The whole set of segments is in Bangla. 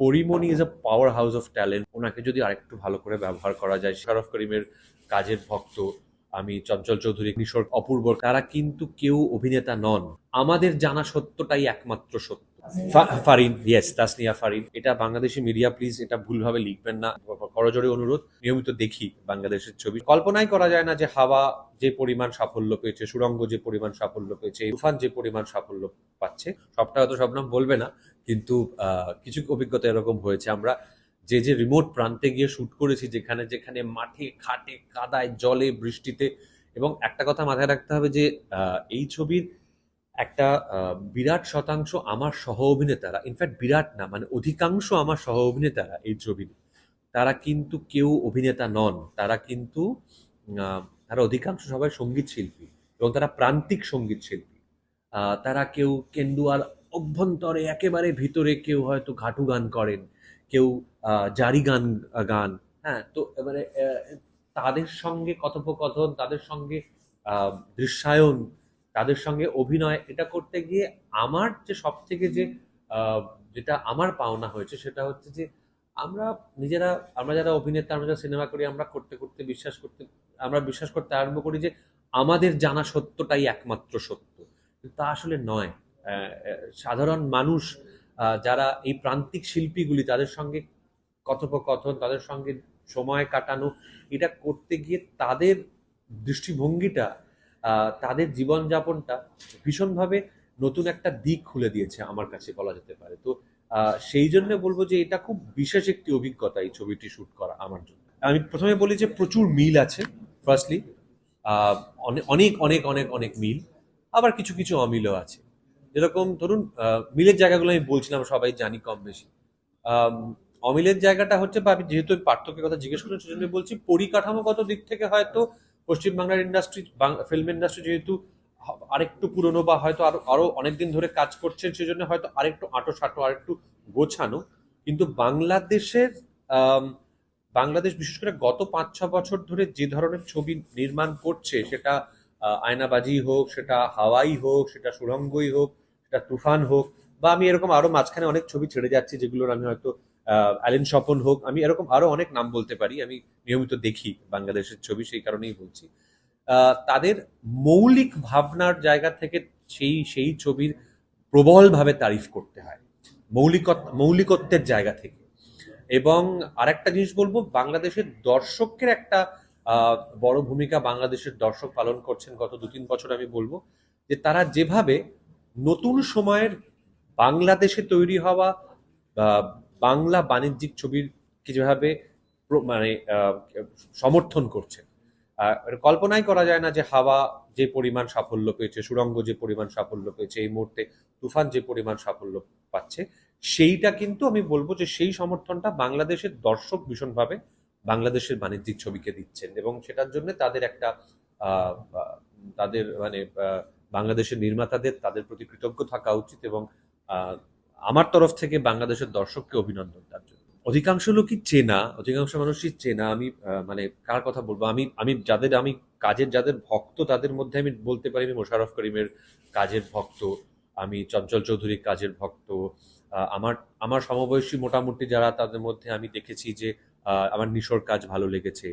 Porimoni is a powerhouse of talent ওনাকে যদি আরেকটু ভালো করে ব্যবহার করা যায় শারফ করিমের কাজের ভক্ত, আমি চঞ্চল চৌধুরী, কিশোর অপূর্ব তারা কিন্তু কেউ অভিনেতা নন। আমাদের জানা সত্যটাই একমাত্র সত্য। ফারিন ইয়েস তাসনিয়া ফারিন। এটা বাংলাদেশি মিডিয়া প্লিজ এটা ভুলভাবে লিখবেন না। করজোরে অনুরোধ, নিয়মিত দেখি বাংলাদেশের ছবি। কল্পনাই করা যায় না যে হাওয়া যে পরিমাণ সাফল্য পেয়েছে সুরঙ্গ যে পরিমাণ সাফল্য পেয়েছে, তুফান যে পরিমাণ সাফল্য পাচ্ছে, সবটা হয়তো সব নাম বলবে না, কিন্তু কিছু অভিজ্ঞতা এরকম হয়েছে। আমরা যে যে রিমোট প্রান্তে গিয়ে শুট করেছি, যেখানে যেখানে মাঠে খাটে কাদায়, জলে, বৃষ্টিতে, এবং একটা কথা মাথায় রাখতে হবে যে এই ছবির একটা বিরাট শতাংশ আমার সহ অভিনেতারা ইনফ্যাক্ট বিরাট না মানে অধিকাংশ আমার সহ অভিনেতারা এই ছবির তারা কিন্তু কেউ অভিনেতা নন, তারা কিন্তু তারা অধিকাংশ সবাই সংগীত শিল্পী এবং তারা প্রান্তিক সংগীত শিল্পী। তারা কেউ কেন্দুয়ার অভ্যন্তরে একেবারে ভিতরে কেউ হয়তো ঘাটু গান করেন, কেউ জারি গান গান হ্যাঁ তো এবারে তাদের সঙ্গে কথোপকথন, তাদের সঙ্গে দৃশ্যায়ন তাদের সঙ্গে অভিনয়, এটা করতে গিয়ে আমার যে সব থেকে যে যেটা আমার পাওনা হয়েছে সেটা হচ্ছে যে, আমরা নিজেরা, আমরা যারা অভিনেতা, আমরা যারা সিনেমা করি, আমরা করতে করতে বিশ্বাস করতে, আমরা বিশ্বাস করতে আরম্ভ করি যে আমাদের জানা সত্যটাই একমাত্র সত্য। তা আসলে নয়। সাধারণ মানুষ যারা এই প্রান্তিক শিল্পীগুলি, তাদের সঙ্গে কথোপকথন, তাদের সঙ্গে সময় কাটানো, এটা করতে গিয়ে তাদের দৃষ্টিভঙ্গিটা তাদের জীবনযাপনটা ভীষণভাবে নতুন একটা দিক খুলে দিয়েছে আমার কাছে বলা যেতে পারে। তো সেই জন্য বলব যে এটা খুব বিশেষ একটি অভিজ্ঞতা এই ছবিটি শুট করা আমার জন্য। আমি প্রথমে বলি যে প্রচুর মিল আছে ফার্স্টলি অনেক অনেক অনেক অনেক মিল। আবার কিছু কিছু অমিলও আছে। যেরকম ধরুন মিলের জায়গাগুলো আমি বলছিলাম, সবাই জানি কম বেশি। অমিলের জায়গাটা হচ্ছে বা আমি যেহেতু পার্থক্যের কথা জিজ্ঞেস করেছি সেজন্য বলছি পরিকাঠামোগত দিক থেকে হয়তো পশ্চিমবাংলার ইন্ডাস্ট্রি ফিল্ম ইন্ডাস্ট্রি যেহেতু আরেকটু পুরনো বা হয়তো আরও আরও অনেকদিন ধরে কাজ করছেন, সেজন্য হয়তো আরেকটু আটো সাটো আরেকটু গোছানো। কিন্তু বাংলাদেশের বাংলাদেশ বিশেষ করে গত পাঁচ, ছ বছর ধরে যে ধরনের ছবি নির্মাণ করছে, সেটা আয়নাবাজি হোক, সেটা হাওয়াই হোক, সেটা সুরঙ্গই হোক, সেটা তুফান হোক, বা আমি এরকম আরও মাঝখানে অনেক ছবি ছেড়ে যাচ্ছি, যেগুলোর আমি হয়তো অ্যালেন স্বপন হোক, আমি এরকম আরও অনেক নাম বলতে পারি, আমি নিয়মিত দেখি বাংলাদেশের ছবি, সেই কারণেই বলছি। তাদের মৌলিক ভাবনার জায়গা থেকে সেই সেই ছবির প্রবলভাবে তারিফ করতে হয় মৌলিক মৌলিকত্বের জায়গা থেকে। এবং আরেকটা জিনিস বলব, বাংলাদেশের দর্শকের একটা বড় ভূমিকা বাংলাদেশের দর্শক পালন করছেন গত দু তিন বছর আমি বলব, যে তারা যেভাবে নতুন সময়ের বাংলাদেশে তৈরি হওয়া বাংলা বাণিজ্যিক ছবির ছবিকে যেভাবে মানে সমর্থন করছে। কল্পনাই করা যায় না যে হাওয়া যে পরিমাণ সাফল্য পেয়েছে সুরঙ্গ যে পরিমাণ সাফল্য পেয়েছে, এই মুহূর্তে তুফান যে পরিমাণ সাফল্য পাচ্ছে, সেইটা কিন্তু আমি বলব যে সেই সমর্থনটা বাংলাদেশের দর্শক ভীষণভাবে বাংলাদেশের বাণিজ্যিক ছবিকে দিচ্ছেন এবং সেটার জন্য তাদের একটা তাদের মানে বাংলাদেশের নির্মাতাদের তাদের প্রতি কৃতজ্ঞ থাকা উচিত এবং আমার তরফ থেকে বাংলাদেশের দর্শককে অভিনন্দন তার জন্য। অধিকাংশ লোকই চেনা, অধিকাংশ মানুষই চেনা, আমি মানে কার কথা বলব? আমি আমি যাদের, আমি কাজের, যাদের ভক্ত, তাদের মধ্যে আমি বলতে পারি, আমি মোশাররফ করিমের কাজের ভক্ত, আমি চঞ্চল চৌধুরীর কাজের ভক্ত আমার আমার সমবয়সী মোটামুটি যারা, তাদের মধ্যে আমি দেখেছি যে আমার নিশোর কাজ ভালো লেগেছে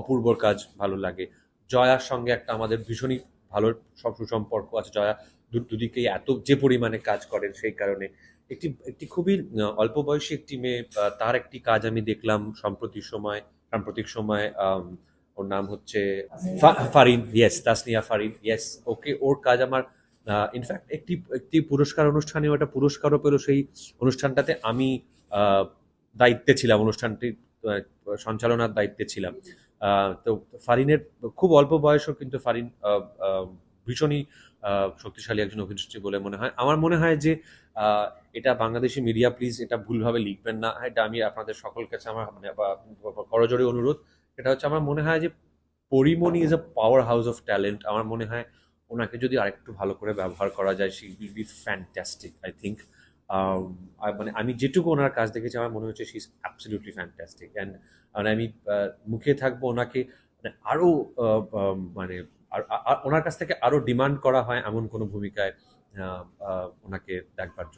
অপূর্বর কাজ ভালো লাগে। জয়ার সঙ্গে একটা আমাদের ভীষণই ভালো সব সুসম্পর্ক আছে। জয়া দুদিকেই এত যে পরিমাণে কাজ করেন সেই কারণে। একটি একটি খুবই অল্প বয়সী একটি মেয়ে তার একটি কাজ আমি দেখলাম সম্প্রতি সময় সাম্প্রতিক সময় ওর নাম হচ্ছে Farin yes Tasnia Farin yes okay ওর কাজ আমার ইনফ্যাক্ট একটি একটি পুরস্কার অনুষ্ঠানে ওটা পুরস্কারও পেল সেই অনুষ্ঠানটাতে আমি দায়িত্বে ছিলাম অনুষ্ঠানটির আহ, সঞ্চালনার দায়িত্বে ছিলাম। তো ফারিনের খুব অল্প বয়সও কিন্তু ফারিন ভীষণই শক্তিশালী একজন অভিনেত্রী বলে মনে হয়। আমার মনে হয় যে এটা বাংলাদেশি মিডিয়া, প্লিজ এটা ভুলভাবে লিখবেন না। এটা আমি আপনাদের সকল কাছে আমার মানে করজোরে অনুরোধ। এটা হচ্ছে আমার মনে হয় যে, Porimoni is a powerhouse of talent আমার মনে হয় ওনাকে যদি আরেকটু ভালো করে ব্যবহার করা যায় she will be fantastic I think মানে আমি যেটুকু ওনার কাজ দেখেছি, আমার মনে হচ্ছে she is absolutely fantastic and মানে আমি মুখে থাকব ওনাকে মানে আরও মানে আর- ওনার কাছ থেকে আরও ডিমান্ড করা হয় এমন কোনো ভূমিকায় ওনাকে দেখবার জন্য।